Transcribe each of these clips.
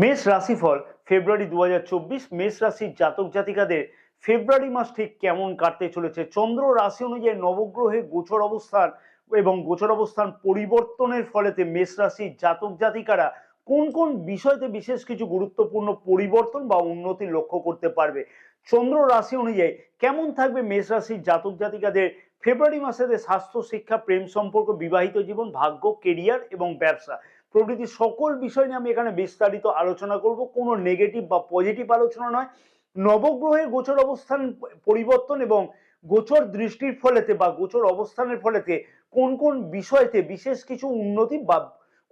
মেষ রাশিফল ফেব্রুয়ারি দু হাজার চব্বিশ মেষ রাশির জাতক জাতিকাদের ফেব্রুয়ারি মাস ঠিক কেমন কাটতে চলেছে? চন্দ্র রাশি অনুযায়ী নবগ্রহে গোচর অবস্থান এবং গোচর অবস্থান পরিবর্তনের ফলেতে মেষ রাশির জাতক জাতিকারা কোন কোন বিষয়তে বিশেষ কিছু গুরুত্বপূর্ণ পরিবর্তন বা উন্নতি লক্ষ্য করতে পারবে? চন্দ্র রাশি অনুযায়ী কেমন থাকবে মেষ রাশির জাতক জাতিকাদের ফেব্রুয়ারি মাসেতে স্বাস্থ্য, শিক্ষা, প্রেম সম্পর্ক, বিবাহিত জীবন, ভাগ্য, কেরিয়ার এবং ব্যবসা? প্রভৃতি সকল বিষয় নিয়ে আমি এখানে বিস্তারিত আলোচনা করব। কোনো নেগেটিভ বা পজিটিভ আলোচনা নয়। নবগ্রহে গোচর অবস্থান পরিবর্তন এবং গোচর দৃষ্টির ফলেতে বা গোচর অবস্থানের ফলেতে কোন কোন বিষয়তে বিশেষ কিছু উন্নতি বা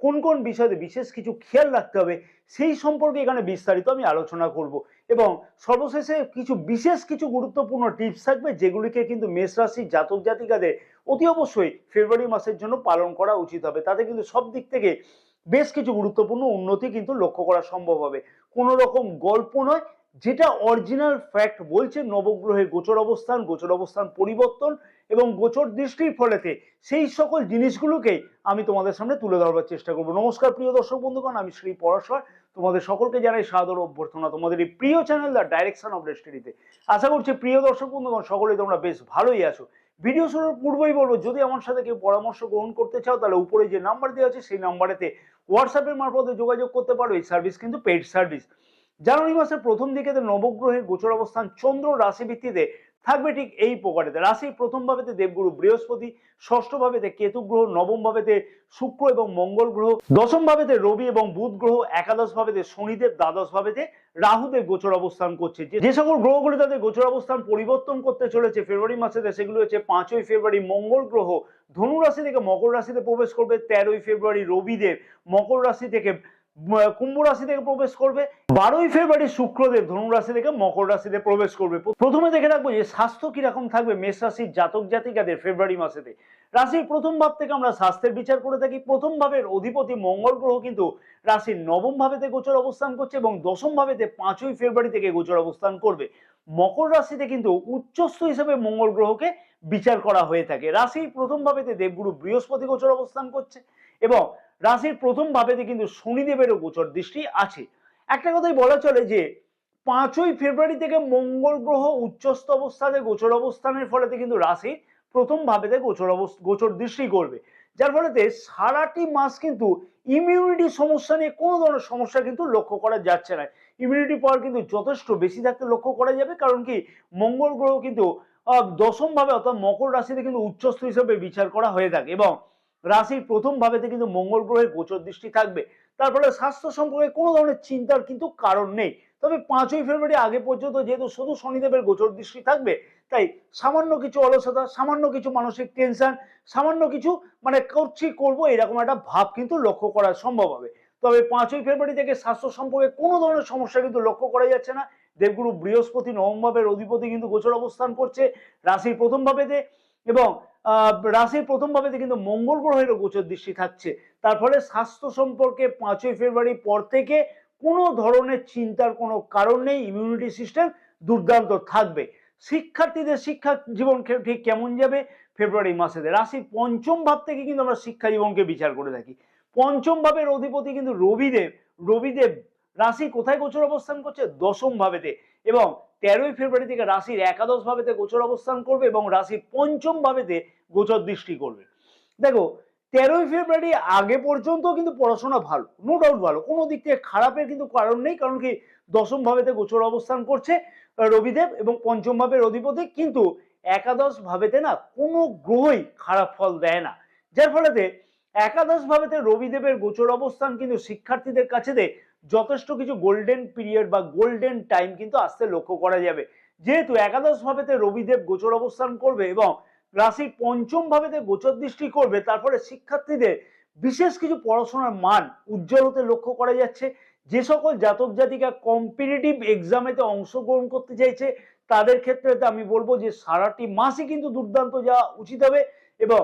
কোন কোন বিষয়তে বিশেষ কিছু খেয়াল রাখতে হবে, সেই সম্পর্কে এখানে বিস্তারিত আমি আলোচনা করব এবং সর্বশেষে কিছু বিশেষ কিছু গুরুত্বপূর্ণ টিপস থাকবে যেগুলিকে কিন্তু মেষ রাশির জাতক জাতিকাদের অতি অবশ্যই ফেব্রুয়ারি মাসের জন্য পালন করা উচিত হবে। তাতে কিন্তু সব দিক থেকে বেশ কিছু গুরুত্বপূর্ণ উন্নতি কিন্তু লক্ষ্য করা সম্ভব হবে। কোনো রকম গল্প নয়, যেটা অরিজিনাল ফ্যাক্ট বলছে নবগ্রহের গোচর অবস্থান গোচর অবস্থান পরিবর্তন এবং গোচর দৃষ্টির ফলেতে সেই সকল জিনিসগুলোকেই আমি তোমাদের সামনে তুলে ধরবার চেষ্টা করব। নমস্কার প্রিয় দর্শক বন্ধুগণ, আমি শ্রী পরাশর। তোমাদের সকলকে জানাই সাদর অভ্যর্থনা। তোমাদের এই প্রিয় চ্যানেল দ্য ডাইরেকশন অফ ডেস্টিনিতে আশা করছি প্রিয় দর্শক বন্ধুগণ, সকলেই তোমরা বেশ ভালোই আছো। ভিডিও শুরুর পূর্বেই বলব, যদি আমার সাথে কেউ পরামর্শ গ্রহণ করতে চাও, তাহলে উপরে যে নাম্বার দেওয়া আছে, সেই নাম্বারেতে হোয়াটসঅ্যাপের মারফতে যোগাযোগ করতে পারো। এই সার্ভিস কিন্তু পেইড সার্ভিস জানুয়ারি মাসের প্রথম দিকে নবগ্রহের গোচর অবস্থান চন্দ্র রাশি ভিত্তিতে থাকবে ঠিক এই প্রকারেতে। রাশির প্রথম ভাবেতে দেবগুরু বৃহস্পতি, ষষ্ঠ ভাবেতে কেতু গ্রহ, নবম ভাবেতে শুক্র এবং মঙ্গল গ্রহ, দশম ভাবেতে রবি এবং বুধ গ্রহ, একাদশ ভাবেতে শনিদেব, দ্বাদশ ভাবেতে রাহুদেব গোচর অবস্থান করছে। যে- সকল গ্রহগুলি তাদের গোচর অবস্থান পরিবর্তন করতে চলেছে ফেব্রুয়ারি মাসেতে সেগুলো হচ্ছে পাঁচই ফেব্রুয়ারি মঙ্গল গ্রহ, ধনু রাশি থেকে মকর রাশিতে প্রবেশ করবে, তেরোই ফেব্রুয়ারি রবিদেব, মকর রাশি থেকে কুম্ভ রাশি থেকে প্রবেশ করবে। বারোই ফেব্রুয়ারি শুক্রদেব ধনু রাশি থেকে মকর রাশিতে প্রবেশ করবে। প্রথমে দেখে রাখব যে স্বাস্থ্য কীরকম থাকবে মেষ রাশির জাতক জাতিকাদের ফেব্রুয়ারি মাসেতে রাশির প্রথম ভাব থেকে আমরা স্বাস্থ্যের বিচার করে থাকি। প্রথম ভাবের অধিপতি মঙ্গল গ্রহ কিন্তু রাশির নবম ভাবেতে গোচর অবস্থান করছে এবং দশম ভাবেতে পাঁচই ফেব্রুয়ারি থেকে গোচর অবস্থান করবে। মকর রাশিতে কিন্তু উচ্চস্থ হিসেবে মঙ্গল গ্রহকে বিচার করা হয়ে থাকে। রাশির প্রথম ভাবেতে দেবগুরু বৃহস্পতি গোচর অবস্থান করছে এবং রাশির প্রথম ভাবেতে কিন্তু শনিদেবেরও গোচর দৃষ্টি আছে। একটা কথাই বলা চলে যে পাঁচই ফেব্রুয়ারি থেকে মঙ্গল গ্রহ উচ্চস্থ অবস্থাতে গোচর অবস্থানের ফলেতে কিন্তু রাশি প্রথম ভাবেতে গোচর গোচর দৃষ্টি করবে। যার ফলেতে সারাটি মাস কিন্তু ইমিউনিটি সমস্যা নিয়ে কোনো ধরনের সমস্যা কিন্তু লক্ষ্য করা যাচ্ছে না। ইমিউনিটি পাওয়ার কিন্তু যথেষ্ট বেশি থাকতে লক্ষ্য করা যাবে কারণ কি মঙ্গল গ্রহ কিন্তু আহ, দশম ভাবে অর্থাৎ মকর রাশিতে কিন্তু উচ্চস্থ হিসেবে বিচার করা হয়ে থাকে এবং রাশির প্রথম ভাবেতে কিন্তু মঙ্গল গ্রহের গোচর দৃষ্টি থাকবে। তারপরে স্বাস্থ্য সম্পর্কে কোনো ধরনের চিন্তার কিন্তু কারণ নেই। তবে পাঁচই ফেব্রুয়ারি আগে পর্যন্ত যেহেতু শুধু শনিদেবের গোচর দৃষ্টি থাকবে, তাই সামান্য কিছু অলসতা, সামান্য কিছু মানসিক টেনশন সামান্য কিছু মানে করছি করব এরকম একটা ভাব কিন্তু লক্ষ্য করা সম্ভব হবে। তবে পাঁচই ফেব্রুয়ারি থেকে স্বাস্থ্য সম্পর্কে কোনো ধরনের সমস্যা কিন্তু লক্ষ্য করা যাচ্ছে না। দেবগুরু বৃহস্পতি, নবম ভাবের অধিপতি কিন্তু গোচর অবস্থান করছে। রাশির প্রথম ভাবেতে এবং রাশির প্রথম ভাবেতে কিন্তু মঙ্গল গ্রহেরও গোচর দৃষ্টি থাকছে। তার ফলে স্বাস্থ্য সম্পর্কে পাঁচই ফেব্রুয়ারি পর থেকে কোনো ধরনের চিন্তার কোনো কারণ নেই ইমিউনিটি সিস্টেম দুর্দান্ত থাকবে। শিক্ষার্থীদের শিক্ষা জীবন ঠিক কেমন যাবে? ফেব্রুয়ারি মাসেতে রাশির পঞ্চম ভাব থেকে কিন্তু আমরা শিক্ষা জীবনকে বিচার করে থাকি। পঞ্চম ভাবের অধিপতি কিন্তু রবিদেব। রবিদেব রাশি কোথায় গোচর অবস্থান করছে? দশম ভাবেতে। এবং তেরোই ফেব্রুয়ারি থেকে রাশির একাদশ ভাবেতে গোচর অবস্থান করবে এবং রাশির পঞ্চম ভাবেতে গোচর দৃষ্টি করবে। দেখো, তেরোই ফেব্রুয়ারি আগে পর্যন্ত কিন্তু পড়াশোনা ভালো নো ডাউট ভালো। কোনো দিক থেকে খারাপের কিন্তু কারণ নেই, কারণ কি দশম ভাবেতে গোচর অবস্থান করছে রবিদেব এবং পঞ্চম ভাবের অধিপতি, কিন্তু একাদশ ভাবেতে না কোনো গ্রহই খারাপ ফল দেয় না। যার ফলেতে একাদশ ভাবেতে রবিদেবের গোচর অবস্থান কিন্তু শিক্ষার্থীদের কাছে যথেষ্ট কিছু গোল্ডেন পিরিয়ড বা গোল্ডেন টাইম কিন্তু আসতে লক্ষ্য করা যাবে। যেহেতু একাদশ ভাবেতে রবিদেব গোচর অবস্থান করবে এবং রাশির পঞ্চম ভাবেতে গোচর দৃষ্টি করবে তারপরে শিক্ষার্থীদের বিশেষ কিছু পড়াশোনার মান উজ্জ্বল হতে লক্ষ্য করা যাচ্ছে। যে সকল জাতক জাতিকা কম্পিটিটিভ এক্সামেতে অংশগ্রহণ করতে চাইছে, তাদের ক্ষেত্রে আমি বলব যে সারাটি মাসই কিন্তু দুর্দান্ত যাওয়া উচিত হবে এবং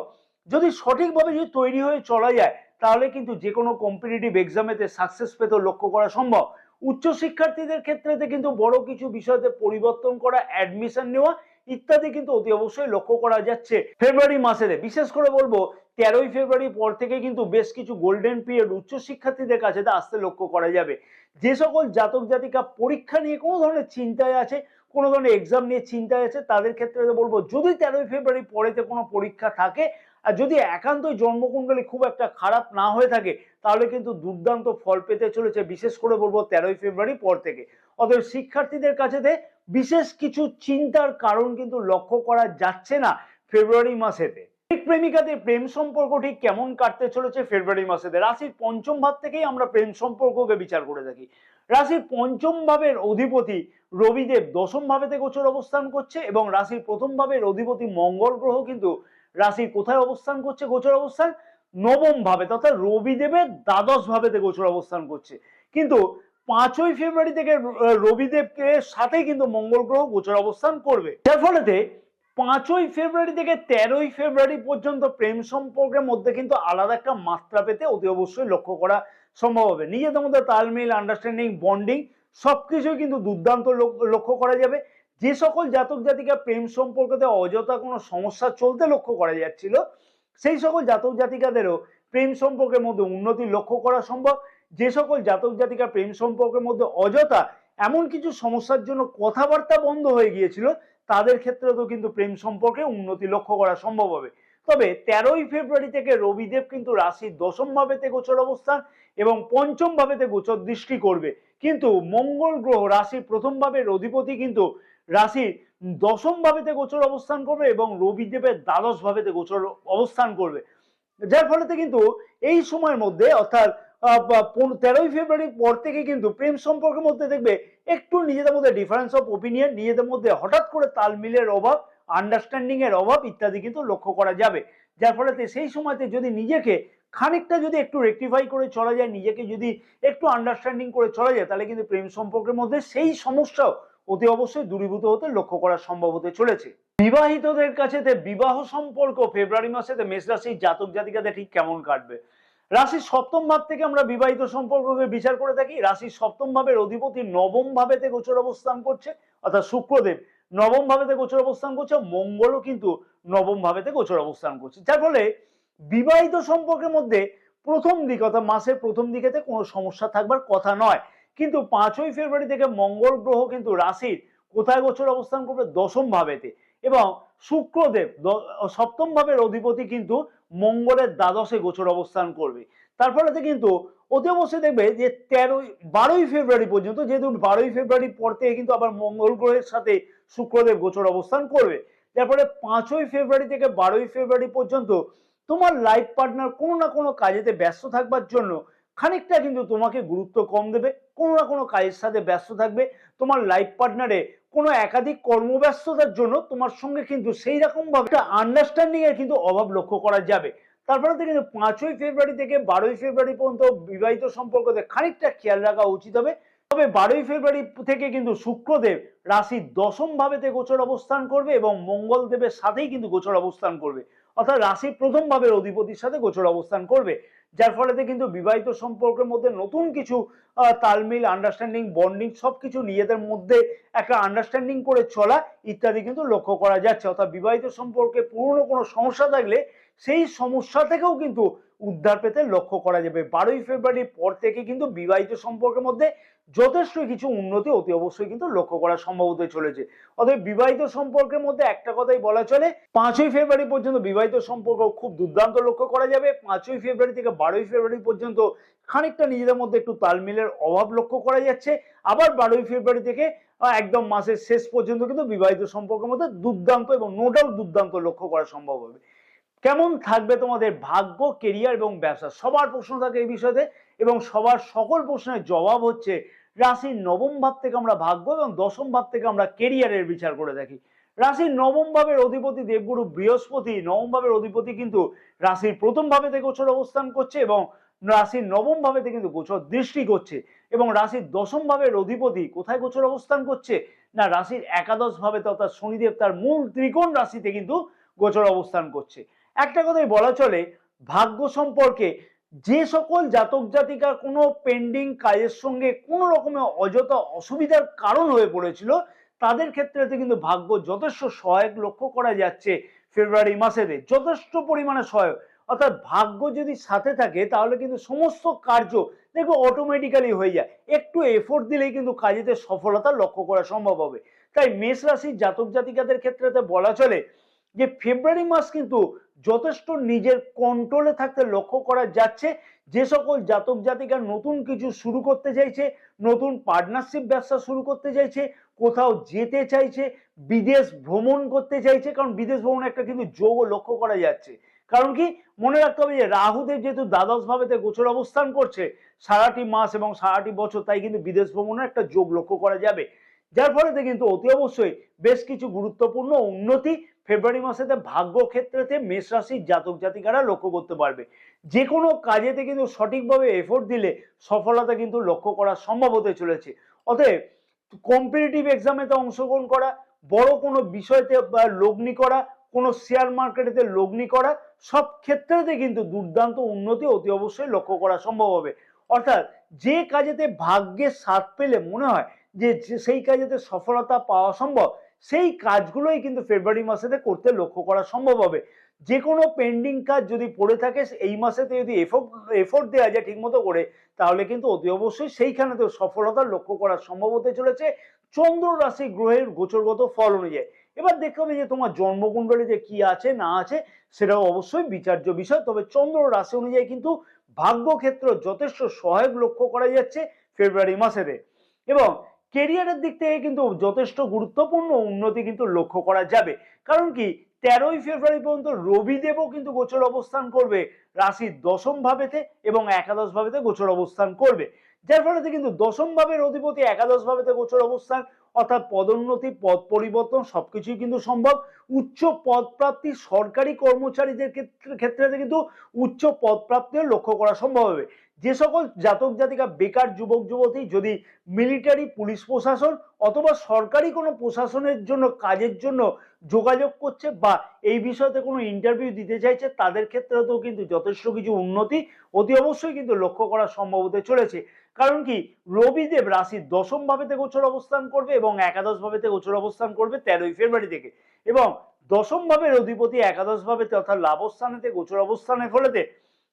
যদি সঠিকভাবে যদি তৈরি হয়ে চলা যায় তাহলে কিন্তু যে কোনো কম্পিটিটিভ এক্সামেতে সাকসেস পেতে লক্ষ্য করা সম্ভব। উচ্চ শিক্ষার্থীদের ক্ষেত্রেতে কিন্তু বড় কিছু বিষয়তে পরিবর্তন করা অ্যাডমিশন নেওয়া ইত্যাদি কিন্তু অতি অবশ্যই লক্ষ্য করা যাচ্ছে ফেব্রুয়ারি মাসেতে। বিশেষ করে বলব, তেরোই ফেব্রুয়ারি পর থেকে কিন্তু বেশ কিছু গোল্ডেন পিরিয়ড উচ্চ শিক্ষার্থীদের কাছে আসতে লক্ষ্য করা যাবে। যে সকল জাতক জাতিকা পরীক্ষা নিয়ে কোনো ধরনের চিন্তায় আছে, কোনো ধরনের এক্সাম নিয়ে চিন্তায় আছে, তাদের ক্ষেত্রে বলব, যদি তেরোই ফেব্রুয়ারি পরেতে কোনো পরীক্ষা থাকে আর যদি একান্তই জন্মকুণ্ডলী খুব একটা খারাপ না হয়ে থাকে, তাহলে কিন্তু দুর্দান্ত ফল পেতে চলেছে, বিশেষ করে বলব তেরোই ফেব্রুয়ারি পর থেকে। অতএব শিক্ষার্থীদের কাছেতে বিশেষ কিছু চিন্তার কারণ কিন্তু লক্ষ্য করা যাচ্ছে না ফেব্রুয়ারি মাসেতে প্রেমিক প্রেমিকাদের প্রেম সম্পর্ক ঠিক কেমন কাটতে চলেছে ফেব্রুয়ারি মাসেতে রাশির পঞ্চম ভাব থেকেই আমরা প্রেম সম্পর্ককে বিচার করে থাকি। রাশির পঞ্চম ভাবের অধিপতি রবিদেব দশম ভাবেতে গোচর অবস্থান করছে এবং রাশির প্রথম ভাবের অধিপতি মঙ্গল গ্রহ কিন্তু রাশির কোথায় অবস্থান করছে, গোচর অবস্থান? নবম ভাবে, অর্থাৎ রবিদেবের দ্বাদশ ভাবেতে গোচর অবস্থান করছে। কিন্তু পাঁচই ফেব্রুয়ারি থেকে রবিদেবকে সাথে কিন্তু মঙ্গল গ্রহ গোচর অবস্থান করবে। যার ফলেতে পাঁচই ফেব্রুয়ারি থেকে তেরোই ফেব্রুয়ারি পর্যন্ত প্রেম সম্পর্কের মধ্যে কিন্তু আলাদা একটা মাত্রা পেতে অতি অবশ্যই লক্ষ্য করা সম্ভব হবে। নিজেদের মধ্যে তালমিল আন্ডারস্ট্যান্ডিং বন্ডিং সবকিছুই কিন্তু দুর্দান্ত লক- লক্ষ্য করা যাবে। যে সকল জাতক জাতিকা প্রেম সম্পর্কতে অযথা কোনো সমস্যা চলতে লক্ষ্য করা যাচ্ছিল, সেই সকল জাতক জাতিকাদেরও প্রেম সম্পর্কের মধ্যে উন্নতি লক্ষ্য করা সম্ভব। যে সকল জাতক জাতিকা প্রেম সম্পর্কের মধ্যে অযথা এমন কিছু সমস্যার জন্য কথাবার্তা বন্ধ হয়ে গিয়েছিল, তাদের ক্ষেত্রেও কিন্তু প্রেম সম্পর্কে উন্নতি লক্ষ্য করা সম্ভব হবে। তবে তেরোই ফেব্রুয়ারি থেকে রবিদেব কিন্তু রাশির দশম ভাবেতে গোচর অবস্থান এবং পঞ্চম ভাবেতে গোচর দৃষ্টি করবে। কিন্তু মঙ্গল গ্রহ রাশির প্রথম ভাবের অধিপতি কিন্তু রাশির দশম ভাবেতে গোচর অবস্থান করবে এবং রবিদেবের দ্বাদশ ভাবেতে গোচর অবস্থান করবে। যার ফলেতে কিন্তু এই সময়ের মধ্যে, অর্থাৎ তেরোই ফেব্রুয়ারি পর থেকে কিন্তু প্রেম সম্পর্কের মধ্যে দেখবে একটু নিজেদের মধ্যে ডিফারেন্স অফ ওপিনিয়ন নিজেদের মধ্যে হঠাৎ করে তাল মিলের অভাব আন্ডারস্ট্যান্ডিং এর অভাব ইত্যাদি কিন্তু লক্ষ্য করা যাবে। যার ফলেতে সেই সময়তে যদি নিজেকে খানিকটা যদি একটু রেকটিফাই করে চলা যায়, নিজেকে যদি একটু আন্ডারস্ট্যান্ডিং করে চলা যায়, তাহলে কিন্তু প্রেম সম্পর্কের মধ্যে সেই সমস্যাও অতি অবশ্যই দূরীভূত হতে লক্ষ্য করা সম্ভব হতে চলেছে। বিবাহিতদের কাছে বিবাহ সম্পর্ক ফেব্রুয়ারি মাসেতে মেষ রাশির জাতক জাতিকাদের ঠিক কেমন কাটবে? রাশির সপ্তম ভাব থেকে আমরা বিবাহিত সম্পর্ককে বিচার করে থাকি। রাশির সপ্তম ভাবের অধিপতি নবম ভাবেতে গোচর অবস্থান করছে, অর্থাৎ শুক্রদেব নবম ভাবেতে গোচর অবস্থান করছে, মঙ্গলও কিন্তু নবম ভাবেতে গোচর অবস্থান করছে। যার ফলে বিবাহিত সম্পর্কের মধ্যে প্রথম দিক অর্থাৎ মাসের প্রথম দিকেতে কোনো সমস্যা থাকবার কথা নয়। কিন্তু পাঁচই ফেব্রুয়ারি থেকে মঙ্গল গ্রহ কিন্তু রাশির কোথায় গোচর অবস্থান করবে? দশম ভাবেতে। এবং শুক্রদেব সপ্তম ভাবের অধিপতি কিন্তু মঙ্গলের দ্বাদশে গোচর অবস্থান করবে। তার ফলেতে কিন্তু অতি অবশ্যই দেখবে যে তেরোই, বারোই ফেব্রুয়ারি পর্যন্ত, যেহেতু বারোই ফেব্রুয়ারি পর থেকে কিন্তু আবার মঙ্গল গ্রহের সাথে শুক্রদেব গোচর অবস্থান করবে। তারপরে পাঁচই ফেব্রুয়ারি থেকে বারোই ফেব্রুয়ারি পর্যন্ত তোমার লাইফ পার্টনার কোনো না কোনো কাজেতে ব্যস্ত থাকবার জন্য খানিকটা কিন্তু তোমাকে গুরুত্ব কম দেবে, কোনো না কোনো কাজের সাথে ব্যস্ত থাকবে, তোমার লাইফ পার্টনারে কোনো একাধিক কর্মব্যস্ততার জন্য তোমার সঙ্গে কিন্তু সেই রকম ভাবে একটা আন্ডারস্ট্যান্ডিং এর কিন্তু অভাব লক্ষ্য করা যাবে। তারপরে কিন্তু পাঁচই ফেব্রুয়ারি থেকে বারোই ফেব্রুয়ারি পর্যন্ত বিবাহিত সম্পর্কতে খানিকটা খেয়াল রাখা উচিত হবে। তবে বারোই ফেব্রুয়ারি থেকে কিন্তু শুক্রদেব রাশির দশম ভাবেতে গোচর অবস্থান করবে এবং মঙ্গল দেবের সাথেই কিন্তু গোচর অবস্থান করবে। অর্থাৎ রাশি প্রথম ভাবের অধিপতির সাথে গোচর অবস্থান করবে। যার ফলেতে কিন্তু বিবাহিত সম্পর্কের মধ্যে নতুন কিছু তালমিল আন্ডারস্ট্যান্ডিং বন্ডিং সব কিছু নিজেদের মধ্যে একটা আন্ডারস্ট্যান্ডিং করে চলা ইত্যাদি কিন্তু লক্ষ্য করা যাচ্ছে। অর্থাৎ বিবাহিত সম্পর্কে পুরনো কোনো সমস্যা থাকলে সেই সমস্যা থেকেও কিন্তু উদ্ধার পেতে লক্ষ্য করা যাবে। বারোই ফেব্রুয়ারির পর থেকে কিন্তু বিবাহিত সম্পর্কের মধ্যে যথেষ্ট কিছু উন্নতি অতি অবশ্যই কিন্তু লক্ষ্য করা সম্ভব হতে চলেছে। অতএব বিবাহিত সম্পর্কের মধ্যে একটা কথাই বলা চলে, পাঁচই ফেব্রুয়ারি পর্যন্ত বিবাহিত সম্পর্ক খুব দুর্দান্ত লক্ষ্য করা যাবে। পাঁচই ফেব্রুয়ারি থেকে বারোই ফেব্রুয়ারি পর্যন্ত খানিকটা নিজেদের মধ্যে একটু তালমিলের অভাব লক্ষ্য করা যাচ্ছে। আবার বারোই ফেব্রুয়ারি থেকে একদম মাসের শেষ পর্যন্ত কিন্তু বিবাহিত সম্পর্কের মধ্যে দুর্দান্ত এবং নো ডাউট দুর্দান্ত লক্ষ্য করা সম্ভব হবে। কেমন থাকবে তোমাদের ভাগ্য কেরিয়ার এবং ব্যবসা? সবার প্রশ্ন থাকে এই বিষয়তে। এবং সবার সকল প্রশ্নের জবাব হচ্ছে, রাশির নবম ভাব থেকে আমরা ভাগ্য এবং দশম ভাব থেকে আমরা কেরিয়ারের বিচার করে দেখি। রাশির নবম ভাবের অধিপতি দেবগুরু বৃহস্পতি, নবম ভাবের অধিপতি কিন্তু রাশির প্রথম ভাবেতে গোচর অবস্থান করছে এবং রাশির নবম ভাবেতে কিন্তু গোচর দৃষ্টি করছে এবং রাশির দশম ভাবের অধিপতি কোথায় গোচর অবস্থান করছে? না, রাশির একাদশ ভাবেতে অর্থাৎ শনিদেব তার মূল ত্রিকোণ রাশিতে কিন্তু গোচর অবস্থান করছে। একটা কথাই বলা চলে, ভাগ্য সম্পর্কে যে সকল জাতক জাতিকার কোনো পেন্ডিং কাজের সঙ্গে কোনো রকমের অযথা অসুবিধার কারণ হয়ে পড়েছিল, তাদের ক্ষেত্রে কিন্তু ভাগ্য যথেষ্ট সহায়ক লক্ষ্য করা যাচ্ছে ফেব্রুয়ারি মাসেতে। যথেষ্ট পরিমাণে সহায়ক। অর্থাৎ ভাগ্য যদি সাথে থাকে, তাহলে কিন্তু সমস্ত কার্য দেখবে অটোমেটিক্যালি হয়ে যায়। একটু এফোর্ট দিলেই কিন্তু কাজেতে সফলতা লক্ষ্য করা সম্ভব হবে। তাই মেষ রাশির জাতক জাতিকাদের ক্ষেত্রে বলা চলে যে, ফেব্রুয়ারি মাস কিন্তু যথেষ্ট নিজের কন্ট্রোলে থাকতে লক্ষ্য করা যাচ্ছে। যে সকল জাতক জাতিকা নতুন কিছু শুরু করতে চাইছে, নতুন পার্টনারশিপ ব্যবসা শুরু করতে চাইছে, কোথাও যেতে চাইছে, বিদেশ ভ্রমণ করতে চাইছে, কারণ বিদেশ ভ্রমণ একটা কিন্তু যোগ লক্ষ্য করা যাচ্ছে। কারণ কি? মনে রাখতে হবে যে রাহুদের যেহেতু দ্বাদশ ভাবেতে গোচর অবস্থান করছে, সারাটি মাস এবং সারাটি বছর তাই কিন্তু বিদেশ ভ্রমণের একটা যোগ লক্ষ্য করা যাবে। যার ফলে কিন্তু অতি অবশ্যই বেশ কিছু গুরুত্বপূর্ণ উন্নতি ফেব্রুয়ারি মাসেতে ভাগ্য ক্ষেত্রেতে মেষ রাশির জাতক জাতিকারা লক্ষ্য করতে পারবে। যে কোনো কাজেতে কিন্তু সঠিকভাবে এফোর্ট দিলে সফলতা কিন্তু লক্ষ্য করা সম্ভব হতে চলেছে। অতএব কম্পিটিটিভ এক্সামেতে অংশগ্রহণ করা, বড় কোনো বিষয়তে বা লগ্নি করা, কোনো শেয়ার মার্কেটেতে লগ্নি করা, সব ক্ষেত্রেতে কিন্তু দুর্দান্ত উন্নতি অতি অবশ্যই লক্ষ্য করা সম্ভব হবে। অর্থাৎ যে কাজেতে ভাগ্যের সাথ পেলে মনে হয় যে যে সেই কাজেতে সফলতা পাওয়া সম্ভব সেই কাজগুলোই কিন্তু ফেব্রুয়ারি মাসেতে করতে লক্ষ্য করা সম্ভব হবে। যে কোনো পেন্ডিং কাজ যদি পড়ে থাকে, এই মাসেতে যদি এফোর্ট এফোর্ট দেওয়া যায় ঠিকমতো করে, তাহলে কিন্তু অতি অবশ্যই সেইখানেতেও সফলতা লক্ষ্য করা সম্ভব হতে চলেছে। চন্দ্র রাশি গ্রহের গোচরগত ফল অনুযায়ী। এবার দেখতে হবে যে তোমার জন্মকুণ্ডলী যে কি আছে, না আছে, সেটাও অবশ্যই বিচার্য বিষয়। তবে চন্দ্র রাশি অনুযায়ী কিন্তু ভাগ্যক্ষেত্র যথেষ্ট সহায়ক লক্ষ্য করা যাচ্ছে ফেব্রুয়ারি মাসেতে। এবং কেরিয়ারের দিক থেকে কিন্তু যথেষ্ট গুরুত্বপূর্ণ উন্নতি কিন্তু লক্ষ্য করা যাবে। কারণ কি, তেরোই ফেব্রুয়ারি পর্যন্ত রবিদেবও কিন্তু গোচর অবস্থান করবে, রাশির দশম ভাবেতে এবং একাদশ ভাবেতে গোচর অবস্থান করবে। যার ফলে কিন্তু দশম ভাবের অধিপতি একাদশ ভাবেতে গোচর অবস্থান, অর্থাৎ পদোন্নতি, পদ পরিবর্তন সবকিছুই কিন্তু সম্ভব। উচ্চ পদ প্রাপ্তি সরকারি কর্মচারীদের ক্ষেত্রে ক্ষেত্রে কিন্তু উচ্চ পদ প্রাপ্তিও লক্ষ্য করা সম্ভব হবে। যে সকল জাতক জাতিকা বেকার যুবক যুবতী, যদি মিলিটারি পুলিশ প্রশাসন অথবা সরকারি কোনো প্রশাসনের জন্য কাজের জন্য যোগাযোগ করছে বা এই বিষয়তে কোনো ইন্টারভিউ দিতে চাইছে, তাদের ক্ষেত্রেও কিন্তু যথেষ্ট কিছু উন্নতি অতি অবশ্যই কিন্তু লক্ষ্য করা সম্ভব হতে চলেছে। কারণ কি, রবিদেব রাশির দশম ভাবেতে গোচর অবস্থান করবে এবং একাদশ ভাবেতে গোচর অবস্থান করবে তেরোই ফেব্রুয়ারি থেকে। এবং দশম ভাবের অধিপতি একাদশ ভাবেতে অর্থাৎ লাভস্থানেতে গোচর অবস্থানের ফলেতে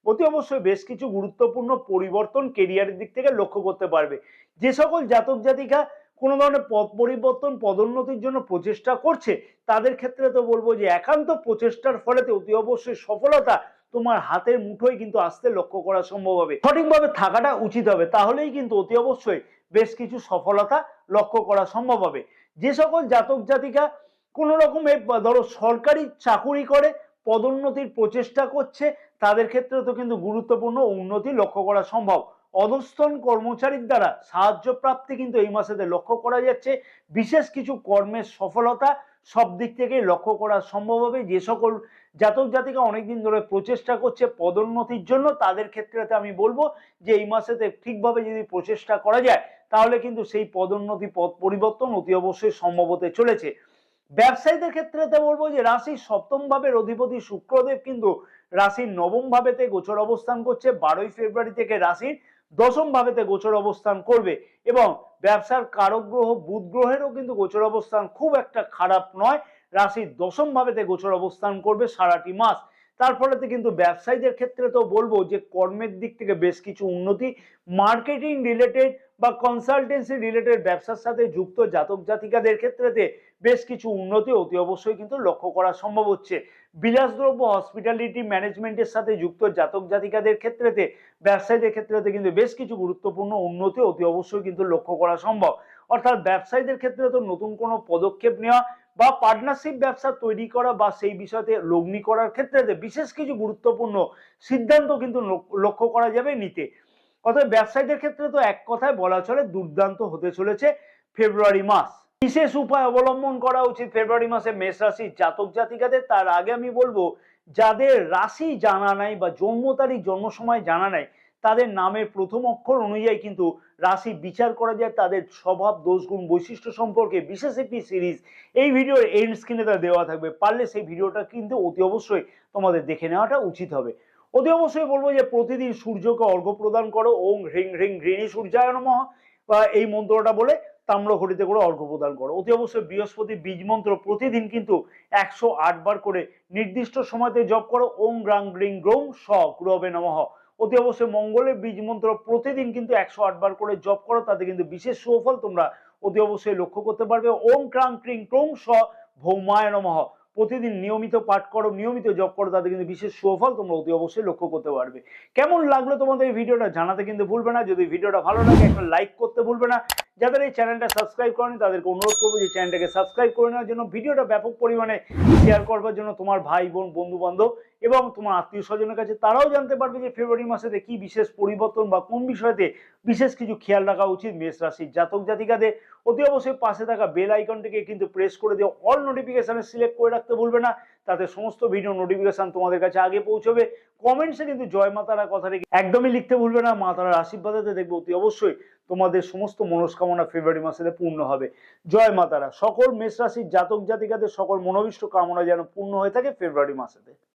অতি অবশ্যই বেশ কিছু গুরুত্বপূর্ণ পরিবর্তন কেরিয়ারের দিক থেকে লক্ষ্য করতে পারবে। যে সকল জাতক জাতিকা কোনো ধরনের পরিবর্তন, পদোন্নতির জন্য প্রচেষ্টা করছে, তাদের ক্ষেত্রে তো বলব যে একান্ত প্রচেষ্টার ফলেতে অতি অবশ্যই সফলতা তোমার হাতের মুঠোয় কিন্তু আসতে লক্ষ্য করা সম্ভব হবে। সঠিকভাবে থাকাটা উচিত হবে, তাহলেই কিন্তু অতি অবশ্যই বেশ কিছু সফলতা লক্ষ্য করা সম্ভব হবে। যে সকল জাতক জাতিকা কোনো রকমের ধরো সরকারি চাকুরি করে পদোন্নতির প্রচেষ্টা করছে, তাদের ক্ষেত্রে তো কিন্তু গুরুত্বপূর্ণ উন্নতি লক্ষ্য করা সম্ভব। অধস্তন কর্মচারীর দ্বারা সাহায্য প্রাপ্তি কিন্তু এই মাসেতে লক্ষ্য করা যাচ্ছে। বিশেষ কিছু কর্মের সফলতা সব দিক থেকেই লক্ষ্য করা সম্ভব হবে। যে সকল জাতক জাতিকা অনেকদিন ধরে প্রচেষ্টা করছে পদোন্নতির জন্য, তাদের ক্ষেত্রে আমি বলব যে এই মাসেতে ঠিকভাবে যদি প্রচেষ্টা করা যায়, তাহলে কিন্তু সেই পদোন্নতি পদ পরিবর্তন অতি অবশ্যই সম্ভব হতে চলেছে। ব্যবসায়ীদের ক্ষেত্রে তো বলব যে রাশির সপ্তম ভাবের অধিপতি শুক্রদেব কিন্তু রাশির নবম ভাবেতে গোচর অবস্থান করছে, বারোই ফেব্রুয়ারি থেকে রাশির দশম ভাবেতে গোচর অবস্থান করবে এবং ব্যবসার কারক গ্রহ, বুধ গ্রহেরও কিন্তু গোচর অবস্থান খুব একটা খারাপ নয়, রাশির দশম ভাবেতে গোচর অবস্থান করবে সারাটি মাস। তার ফলেতে কিন্তু ব্যবসায়ীদের ক্ষেত্রে তো বলব যে কর্মের দিক থেকে বেশ কিছু উন্নতি মার্কেটিং রিলেটেড বা কনসালটেন্সি রিলেটেড ব্যবসার সাথে যুক্ত জাতক জাতিকাদের ক্ষেত্রেতে বেশ কিছু উন্নতি অতি অবশ্যই কিন্তু লক্ষ্য করা সম্ভব হচ্ছে। বিলাসদ্রব্য হসপিটালিটি ম্যানেজমেন্টের সাথে যুক্ত জাতক জাতিকাদের ক্ষেত্রেতে, ব্যবসায়ীদের ক্ষেত্রেতে কিন্তু বেশ কিছু গুরুত্বপূর্ণ উন্নতি অতি অবশ্যই কিন্তু লক্ষ্য করা সম্ভব। অর্থাৎ ব্যবসায়ীদের ক্ষেত্রে তো নতুন কোনো পদক্ষেপ নেওয়া বা পার্টনারশিপ ব্যবসা তৈরি করা বা সেই বিষয়তে লগ্নি করার ক্ষেত্রে বিশেষ কিছু গুরুত্বপূর্ণ সিদ্ধান্ত কিন্তু লক্ষ্য করা যাবে নিতে। অর্থাৎ ব্যবসায়ীদের ক্ষেত্রে তো এক কথায় বলা চলে, দুর্দান্ত হতে চলেছে ফেব্রুয়ারি মাস। বিশেষ উপায় অবলম্বন করা উচিত ফেব্রুয়ারি মাসে মেষ রাশি জাতক জাতিকাদের। তার আগে আমি বলব, যাদের রাশি জানা নাই বা জন্ম তারিখ, জন্ম সময় জানা নাই, তাদের নামের প্রথম অক্ষর অনুযায়ী কিন্তু রাশি বিচার করা যায়, তাদের স্বভাব, দোষগুণ, বৈশিষ্ট্য সম্পর্কে বিশেষ একটি সিরিজ এই ভিডিওর এন্ড স্ক্রিনে তা দেওয়া থাকবে। পারলে সেই ভিডিওটা কিন্তু অতি অবশ্যই তোমাদের দেখে নেওয়াটা উচিত হবে। অতি অবশ্যই বলব যে প্রতিদিন সূর্যকে অর্ঘ্য প্রদান করো, ওং হ্রিং হ্রিং হ্রিণী সূর্যায় নমঃ, বা এই মন্ত্রটা বলে তাম্র তাম্রঘটিতে করে অর্ঘ্য প্রদান করো। অতি অবশ্যই বৃহস্পতি বীজ মন্ত্র প্রতিদিন কিন্তু একশো আট বার করে নির্দিষ্ট সময়তে জপ করো ওম গ্রাং গ্রিং গ্রৌম স গ্রবে নমঃ। অতি অবশ্যই মঙ্গলের বীজ মন্ত্র প্রতিদিন কিন্তু একশো আট বার করে জপ করো, তাতে কিন্তু বিশেষ সুফল তোমরা অতি অবশ্যই লক্ষ্য করতে পারবে। ওং ক্রাং ক্রিং ক্রৌম স ভৌমায় নমঃ। প্রতিদিন নিয়মিত পাঠ করো, নিয়মিত জব করো, তাতে কিন্তু বিশেষ সুফল তোমরা অতি অবশ্যই লক্ষ্য করতে পারবে। কেমন লাগল তোমাদের এই ভিডিওটা জানাতে কিন্তু ভুলবে না। যদি ভিডিওটা ভালো লাগে, একটা লাইক করতে ভুলবে না। যাদের এই চ্যানেলটা সাবস্ক্রাইব করেনি, তাদেরকে অনুরোধ করব যে চ্যানেলটাকে সাবস্ক্রাইব করে নেওয়ার জন্য, ভিডিওটা ব্যাপক পরিমাণে শেয়ার করবার জন্য তোমার ভাই, বোন, বন্ধু বান্ধব এবং তোমার আত্মীয় স্বজনের কাছে, তারাও জানতে পারবে যে ফেব্রুয়ারি মাসেতে কি বিশেষ পরিবর্তন বা কোন বিষয়তে বিশেষ কিছু খেয়াল রাখা উচিত মেষ রাশির জাতক জাতিকাদের। অতি অবশ্যই পাশে থাকা বেল আইকনটিকে কিন্তু প্রেস করে দিয়ে অল নোটিফিকেশনে সিলেক্ট করে রাখতে ভুলবে না, তাতে সমস্ত ভিডিও নোটিফিকেশন তোমাদের কাছে আগে পৌঁছবে। কমেন্টসে কিন্তু জয় মাতারা কথাটি একদমই লিখতে ভুলবে না মা তারার আশীর্বাদে দেখবে অতি অবশ্যই তোমাদের সমস্ত মনস্কামনা ফেব্রুয়ারি মাসে পূর্ণ হবে। জয় মাতারা। সকল মেষ রাশির জাতক জাতিকাদের সকল মনোবিষ্ট কামনা যেন পূর্ণ হয়ে থাকে ফেব্রুয়ারি মাসেতে।